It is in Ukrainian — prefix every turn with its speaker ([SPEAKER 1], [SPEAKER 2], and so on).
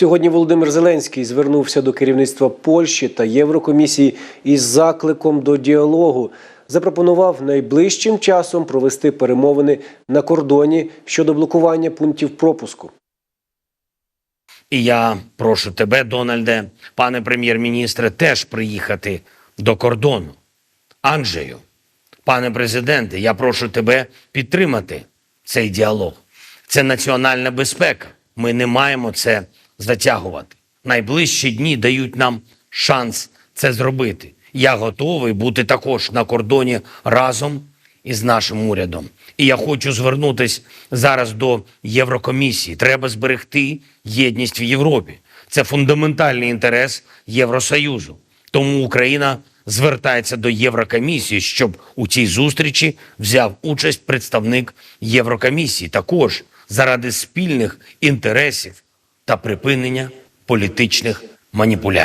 [SPEAKER 1] Сьогодні Володимир Зеленський звернувся до керівництва Польщі та Єврокомісії із закликом до діалогу. Запропонував найближчим часом провести перемовини на кордоні щодо блокування пунктів пропуску.
[SPEAKER 2] І я прошу тебе, Дональде, пане прем'єр-міністре, теж приїхати до кордону. Анджею, пане президенте, я прошу тебе підтримати цей діалог. Це національна безпека. Ми не маємо це затягувати. Найближчі дні дають нам шанс це зробити. Я готовий бути також на кордоні разом із нашим урядом. І я хочу звернутися зараз до Єврокомісії. Треба зберегти єдність в Європі. Це фундаментальний інтерес Євросоюзу. Тому Україна звертається до Єврокомісії, щоб у цій зустрічі взяв участь представник Єврокомісії, також заради спільних інтересів та припинення політичних маніпуляцій.